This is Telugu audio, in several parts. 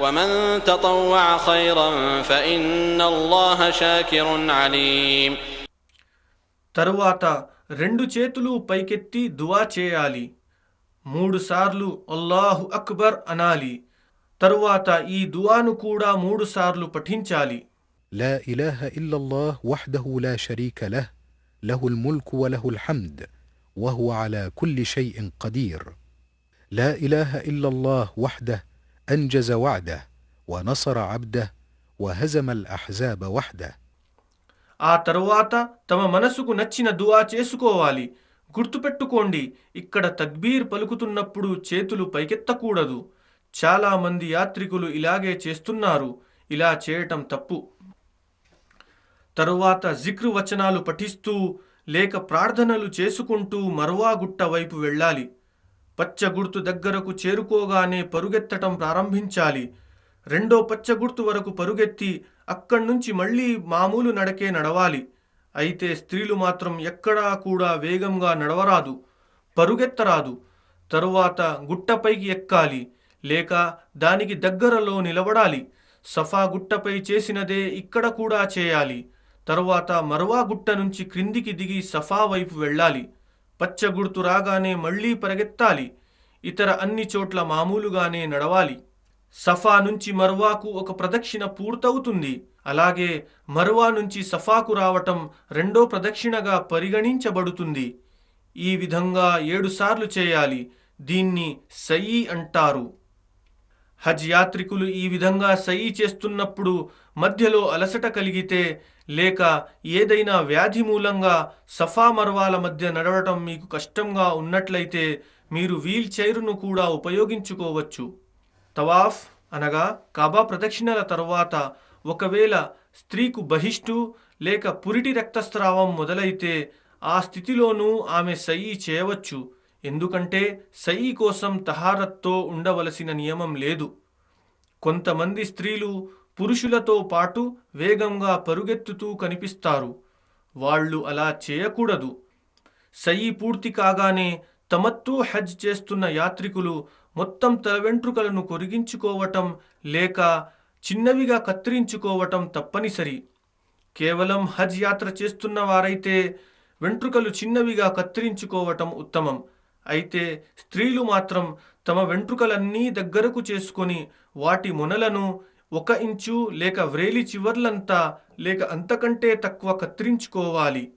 ومن تطوع خيرا فإن الله شاكر عليم తరువాత రెండు చేతులు పైకెత్తి దువా చేయాలి మూడుసార్లు అల్లాహు అక్బర్ అనాలి తరువాత ఈ దువాను కూడా మూడుసార్లు పఠించాలి لا اله الا الله وحده لا شريك له له الملك وله الحمد وهو على كل شيء قدير لا اله الا الله وحده انجز وعده ونصر عبده وهزم الاحزاب وحده ఆ తరువాత తమ మనసుకు నచ్చిన దువా చేసుకోవాలి గుర్తుపెట్టుకోండి ఇక్కడ తక్బీర్ పలుకుతున్నప్పుడు చేతులు పైకెత్తకూడదు చాలా మంది యాత్రికులు ఇలాగే చేస్తున్నారు ఇలా చేయటం తప్పు తరువాత జిక్రు వచనాలు పఠిస్తూ లేక ప్రార్థనలు చేసుకుంటూ మరువా గుట్ట వైపు వెళ్ళాలి పచ్చగుర్తు దగ్గరకు చేరుకోగానే పరుగెత్తటం ప్రారంభించాలి. రెండో పచ్చగుర్తు వరకు పరుగెత్తి అక్కడ్నుంచి మళ్ళీ మామూలు నడకే నడవాలి. అయితే స్త్రీలు మాత్రం ఎక్కడా కూడా వేగంగా నడవరాదు పరుగెత్తరాదు. తరువాత గుట్టపైకి ఎక్కాలి. లేక దానికి దగ్గరలో నిలబడాలి. సఫా గుట్టపై చేసినదే ఇక్కడ కూడా చేయాలి. తరువాత మరువా గుట్ట నుంచి క్రిందికి దిగి సఫా వైపు వెళ్ళాలి. పచ్చ గుర్తు రాగానే మళ్ళీ పరిగెత్తాలి. ఇతర అన్ని చోట్ల మామూలుగానే నడవాలి. సఫా నుంచి మర్వాకు ఒక ప్రదక్షిణ పూర్తవుతుంది. అలాగే మర్వా నుంచి సఫాకు రావటం రెండో ప్రదక్షిణగా పరిగణించబడుతుంది. ఈ విధంగా ఏడుసార్లు చేయాలి. దీన్ని సయ్యి అంటారు. హజ్ యాత్రికులు ఈ విధంగా సయి చేస్తున్నప్పుడు మధ్యలో అలసట కలిగితే లేక ఏదైనా వ్యాధి మూలంగా సఫా మర్వాల మధ్య నడవటం మీకు కష్టంగా ఉన్నట్లయితే మీరు వీల్ చైర్ను కూడా ఉపయోగించుకోవచ్చు. తవాఫ్ అనగా కాబా ప్రదక్షిణల తరువాత ఒకవేళ స్త్రీకు బహిష్టు లేక పురిటి రక్తస్రావం మొదలైతే ఆ స్థితిలోనూ ఆమె సయ్యి చేయవచ్చు. ఎందుకంటే సయ్యి కోసం తహారత్తో ఉండవలసిన నియమం లేదు. కొంతమంది స్త్రీలు పురుషులతో పాటు వేగంగా పరుగెత్తుతూ కనిపిస్తారు. వాళ్ళు అలా చేయకూడదు. సయి పూర్తి కాగానే తమత్తు హజ్ చేస్తున్న యాత్రికులు మొత్తం తల వెంట్రుకలను కొరిగించుకోవటం లేక చిన్నవిగా కత్తిరించుకోవటం తప్పనిసరి. కేవలం హజ్ యాత్ర చేస్తున్న వారైతే వెంట్రుకలు చిన్నవిగా కత్తిరించుకోవటం ఉత్తమం. అయితే స్త్రీలు మాత్రం తమ వెంట్రుకలన్నీ దగ్గరకు చేసుకొని వాటి మొనలను ఒక ఇంచు లేక వ్రేలి చివర్లంతా లేక అంతకంటే తక్కువ కత్తిరించుకోవాలి.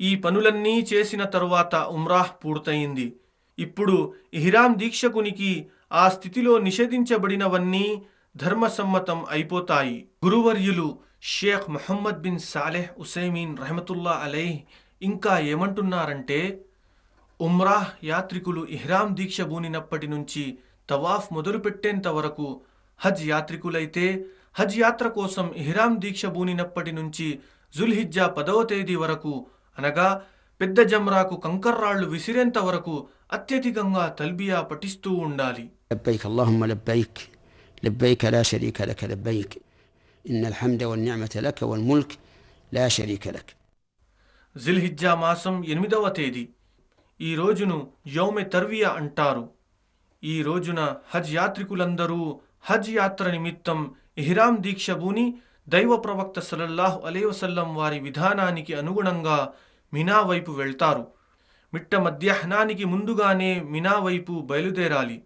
ఈ పనులన్నీ చేసిన తరువాత ఉమ్రాహ్ పూర్తయింది. ఇప్పుడు ఇహ్రాం దీక్షకునికి ఆ స్థితిలో నిషేధించబడినవన్నీ ధర్మసమ్మతం అయిపోతాయి. గురువర్యులు Sheikh Muhammad bin Saleh Uthaymeen Rahmatullah అలైహ్ ఇంకా ఏమంటున్నారంటే ఉమ్రాహ్ యాత్రికులు ఇహ్రాం దీక్ష బూనినప్పటి నుంచి తవాఫ్ మొదలుపెట్టేంత వరకు హజ్ యాత్రికులైతే హజ్ యాత్ర కోసం ఇహ్రాం దీక్ష బూనినప్పటి నుంచి జుల్హిజ్జా పదవ తేదీ వరకు అనగా పెద్ద జమ్రాకు కంకర్రాళ్లు విసిరేంత వరకు అత్యధికంగా తల్బియా పఠిస్తూ ఉండాలి لبيك اللهم لبيك لبيك لا شريك لك لبيك إن الحمد والنعمة لك والملك لا شريك لك జిల్హిజ్జా మాసం ఎనిమిదవ తేదీ ఈ రోజును యౌమె తర్వియా అంటారు ఈ రోజున హజ్ యాత్రికులందరూ హజ్ యాత్ర నిమిత్తం ఇహ్రాం దీక్షభూని దైవ ప్రవక్త సలల్లాహు అలైవసల్లం వారి విధానానికి అనుగుణంగా మినా వైపు వెళ్తారు. మిట్ట మధ్యాహ్నానికి ముందుగానే మినా వైపు బయలుదేరాలి.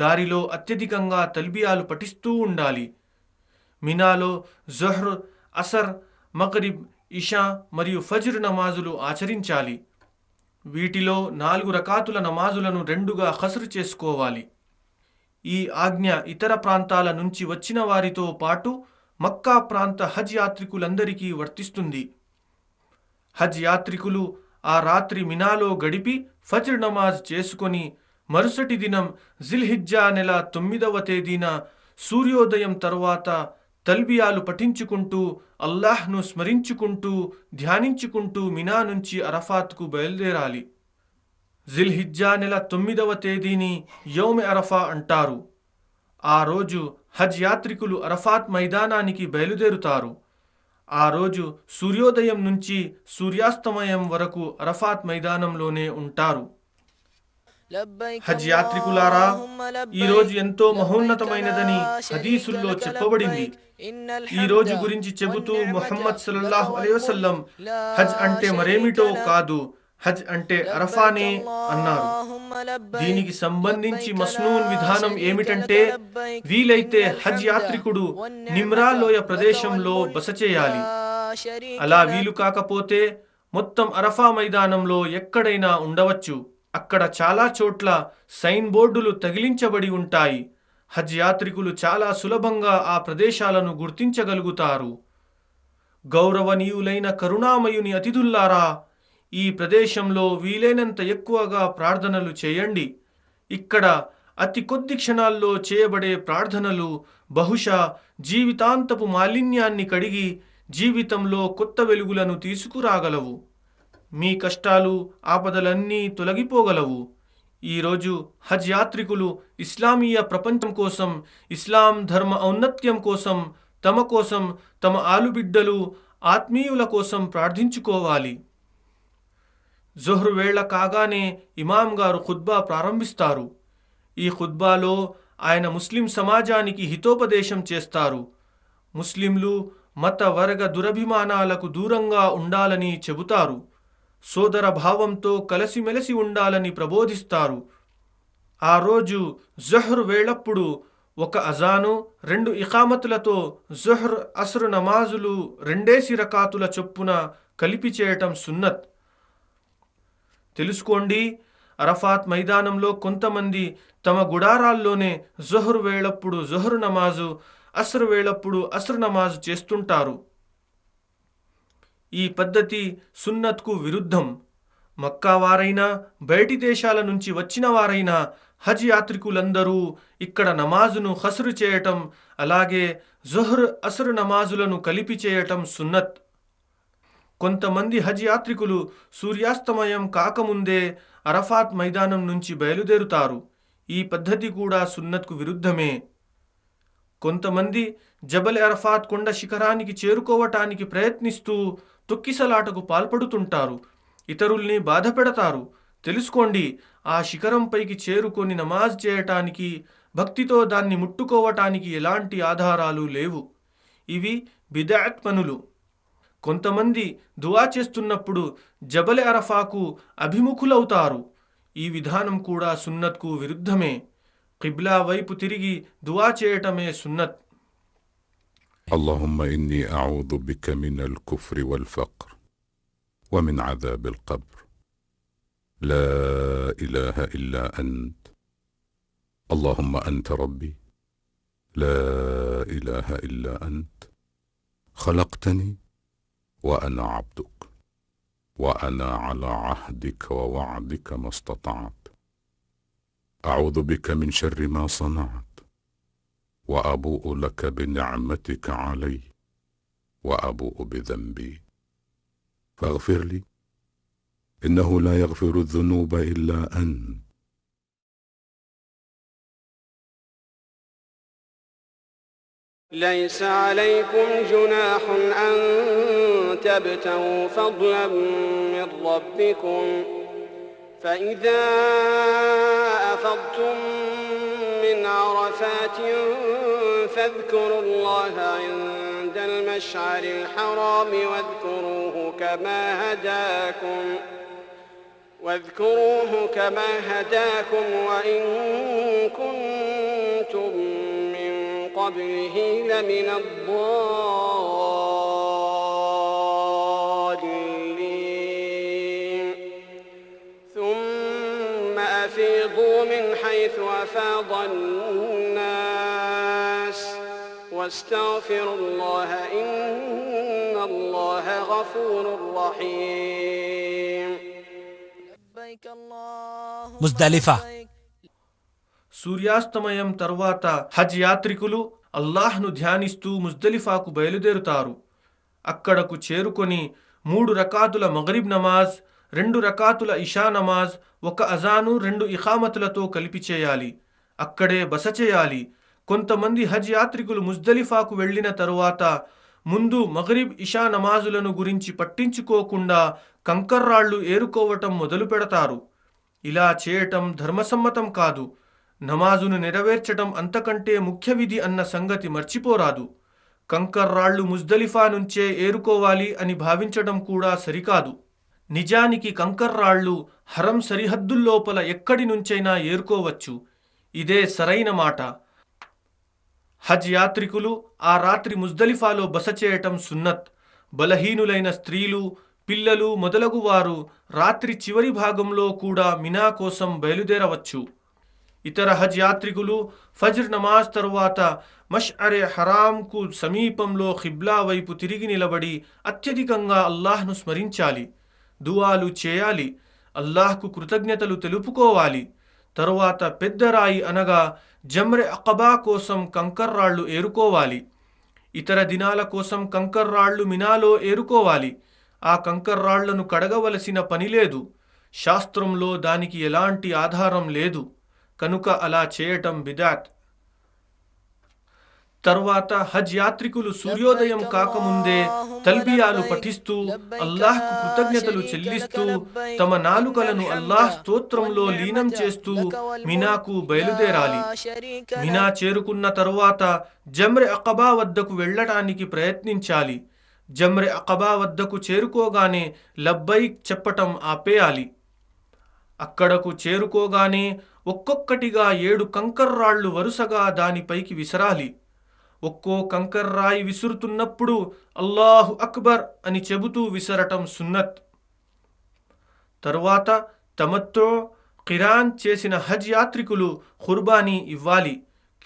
దారిలో అత్యధికంగా తల్బియాలు పఠిస్తూ ఉండాలి. మినాలో జహ్ర్ అసర్ మకరిబ్ ఇషా మరియు ఫజ్ర్ నమాజులు ఆచరించాలి. వీటిలో నాలుగు రకాతుల నమాజులను రెండుగా ఖసరు చేసుకోవాలి. ఈ ఆజ్ఞ ఇతర ప్రాంతాల నుంచి వచ్చిన వారితో పాటు మక్కా ప్రాంత హజ్ యాత్రికులందరికీ వర్తిస్తుంది. హజ్ యాత్రికులు ఆ రాత్రి మినాలో గడిపి ఫజ్ర్ నమాజ్ చేసుకొని మరుసటి దినం జిల్హిజ్జా నెల తొమ్మిదవ తేదీన సూర్యోదయం తరువాత తల్బియాలు పఠించుకుంటూ అల్లాహ్ను స్మరించుకుంటూ ధ్యానించుకుంటూ మినా నుంచి అరఫాత్కు బయలుదేరాలి. జిల్హిజ్జా నెల తొమ్మిదవ తేదీని యౌమె అరఫా అంటారు. ఆ రోజు హజ్ యాత్రికులు అరఫాత్ మైదానానికి బయలుదేరుతారు. ఆ రోజు సూర్యోదయం నుంచి సూర్యాస్తమయం వరకు అరఫాత్ మైదానంలోనే ఉంటారు. హజ్ యాత్రికులారా ఈ రోజు ఎంతో మహోన్నతమైనదని హదీసుల్లో చెప్పబడింది. ఈ రోజు గురించి చెబుతూ ముహమ్మద్ సల్లల్లాహు అలైహి వసల్లం హజ్ అంటే మరేమిటో కాదు. హజ్ అంటే అరఫానే అన్నారు. దీనికి సంబంధించి మస్నూన్ విధానం ఏమిటంటే వీలైతే హజ్ యాత్రికుడు నిమ్రా లోయ ప్రదేశంలో బస చేయాలి. అలా వీలు కాకపోతే మొత్తం అరఫా మైదానంలో ఎక్కడైనా ఉండవచ్చు. అక్కడ చాలా చోట్ల సైన్ బోర్డులు తగిలించబడి ఉంటాయి. హజ్ యాత్రికులు చాలా సులభంగా ఆ ప్రదేశాలను గుర్తించగలుగుతారు. గౌరవనీయులైన కరుణామయుని అతిథుల్లారా ఈ ప్రదేశంలో వీలైనంత ఎక్కువగా ప్రార్థనలు చేయండి. ఇక్కడ అతి కొద్ది క్షణాల్లో చేయబడే ప్రార్థనలు బహుశా జీవితాంతపు మాలిన్యాన్ని కడిగి జీవితంలో కొత్త వెలుగులను తీసుకురాగలవు. మీ కష్టాలు ఆపదలన్నీ తొలగిపోగలవు. ఈరోజు హజ్ యాత్రికులు ఇస్లామీయ ప్రపంచం కోసం ఇస్లాం ధర్మ ఔన్నత్యం కోసం తమ కోసం తమ ఆలుబిడ్డలు ఆత్మీయుల కోసం ప్రార్థించుకోవాలి. జొహ్రు వేళ కాగానే ఇమాం గారు ఖుద్బా ప్రారంభిస్తారు. ఈ ఖుద్బాలో ఆయన ముస్లిం సమాజానికి హితోపదేశం చేస్తారు. ముస్లింలు మత వర్గ దురభిమానాలకు దూరంగా ఉండాలని చెబుతారు. సోదర భావంతో కలిసిమెలిసి ఉండాలని ప్రబోధిస్తారు. ఆ రోజు జహ్ర్ వేళప్పుడు ఒక అజాను రెండు ఇకామతులతో జుహ్ర్ అస్రు నమాజులు రెండేసి రకాతుల చొప్పున కలిపి చేయటం సున్నత్. తెలుసుకోండి. అరఫాత్ మైదానంలో కొంతమంది తమ గుడారాల్లోనే జొహరు వేళప్పుడు జొహరు నమాజు అస్రు వేళప్పుడు అస్రు నమాజు చేస్తుంటారు. ఈ పద్ధతి సున్నత్కు విరుద్ధం. మక్కా వారైనా బయటి దేశాల నుంచి వచ్చిన వారైనా హజ్ యాత్రికులందరూ ఇక్కడ నమాజును హస్రు చేయటం అలాగే జొహర్ అసరు నమాజులను కలిపి చేయటం సున్నత్. కొంతమంది హజ్ యాత్రికులు సూర్యాస్తమయం కాకముందే అరఫాత్ మైదానం నుంచి బయలుదేరుతారు. ఈ పద్ధతి కూడా సున్నత్కు విరుద్ధమే. కొంతమంది జబల్ అరఫాత్ కొండ శిఖరానికి చేరుకోవటానికి ప్రయత్నిస్తూ తొక్కిసలాటకు పాల్పడుతుంటారు. ఇతరుల్ని బాధపెడతారు. తెలుసుకోండి ఆ శిఖరంపైకి చేరుకొని నమాజ్ చేయటానికి భక్తితో దాన్ని ముట్టుకోవటానికి ఎలాంటి ఆధారాలు లేవు. ఇవి బిదాత్ పనులు. కొంతమంది దువా చేస్తున్నప్పుడు జబల్ అరఫాకు అభిముఖులవుతారు ఈ విధానం కూడా సున్నత్కు విరుద్ధమే కిబ్లా వైపు తిరిగి దువా చేయటమే సున్నత్ اللهم اني اعوذ بك من الكفر والفقر ومن عذاب القبر لا اله الا انت اللهم انت ربي لا اله الا انت خلقتني وأنا عبدك وأنا على عهدك ووعدك ما استطعت. أعوذ بك من شر ما صنعت وأبوء لك بنعمتك علي وأبوء بذنبي. فاغفر لي إنه لا يغفر الذنوب إلا أنت. ليس عليكم جناح أن تبتغوا فضلا من ربكم فإذا أفضتم من عرفات فاذكروا الله عند المشعر الحرام واذكروه كما هداكم واذكروه كما هداكم وإن كنتم من قبله لمن الضالين أفيضوا من حيث أفاض الناس واستغفروا الله إن الله غفور رحيم ముజ్దలిఫా సూర్యాస్తమయం తర్వాత హజ్ యాత్రికులు అల్లాహ్ను ధ్యానిస్తూ ముజ్దలిఫాకు బయలుదేరుతారు అక్కడకు చేరుకొని మూడు రకాతుల మగరిబ్ నమాజ్ రెండు రకాతుల ఇషా నమాజ్ ఒక అజాను రెండు ఇఖామతులతో కలిపి చేయాలి. అక్కడే బస చేయాలి. కొంతమంది హజ్ యాత్రికులు ముజ్దలిఫాకు వెళ్ళిన తరువాత ముందు మగరిబ్ ఇషా నమాజులను గురించి పట్టించుకోకుండా కంకర్రాళ్ళు ఏరుకోవటం మొదలు పెడతారు. ఇలా చేయటం ధర్మసమ్మతం కాదు. నమాజును నెరవేర్చటం అంతకంటే ముఖ్య విధి అన్న సంగతి మర్చిపోరాదు. కంకర్రాళ్ళు ముజ్దలిఫా నుంచే ఏరుకోవాలి అని భావించటం కూడా సరికాదు. నిజానికి కంకర్రాళ్ళు హరం సరిహద్దుల్లోపల ఎక్కడి నుంచైనా ఏరుకోవచ్చు. ఇదే సరైన మాట. హజ్ యాత్రికులు ఆ రాత్రి ముజ్దలిఫాలో బస చేయటం సున్నత్. బలహీనులైన స్త్రీలు పిల్లలు మొదలగు వారు రాత్రి చివరి భాగంలో కూడా మినా కోసం బయలుదేరవచ్చు. ఇతర హజ్ యాత్రికులు ఫజ్ర్ నమాజ్ తరువాత మష్ అరే హరాంకు సమీపంలో ఖిబ్లా వైపు తిరిగి నిలబడి అత్యధికంగా అల్లాహ్ను స్మరించాలి. దువాలు చేయాలి. అల్లాహ్కు కృతజ్ఞతలు తెలుపుకోవాలి. తరువాత పెద్ద రాయి అనగా జమ్రె అకబా కోసం కంకర్రాళ్ళు ఏరుకోవాలి. ఇతర దినాల కోసం కంకర్రాళ్ళు మినాలో ఏరుకోవాలి. ఆ కంకర్రాళ్ళను కడగవలసిన పని లేదు. శాస్త్రంలో దానికి ఎలాంటి ఆధారం లేదు. కనుక అలా చేయటం బిదాత్. తరువాత హజ్ యాత్రికులు సూర్యోదయం కాకముందే తల్బియాలు పఠిస్తూ అల్లాహ్కు కృతజ్ఞతలు చెల్లిస్తూ తమ నాలుకలను అల్లాహ్ స్తోత్రంలో లీనం చేస్తూ మినాకు బయలుదేరాలి. మినా చేరుకున్న తరువాత జమ్రె అకబా వద్దకు వెళ్ళటానికి ప్రయత్నించాలి. జమ్రె అకబా వద్దకు చేరుకోగానే లబ్బైక్ చెప్పటం ఆపేయాలి. అక్కడకు చేరుకోగానే ఒక్కొక్కటిగా ఏడు కంకర్రాళ్ళు వరుసగా దానిపైకి విసరాలి. ఒక్కో కంకర్రాయి విసురుతున్నప్పుడు అల్లాహు అక్బర్ అని చెబుతూ విసరటం సున్నత్. తరువాత తమతో కిరాన్ చేసిన హజ్ యాత్రికులు ఖుర్బానీ ఇవ్వాలి.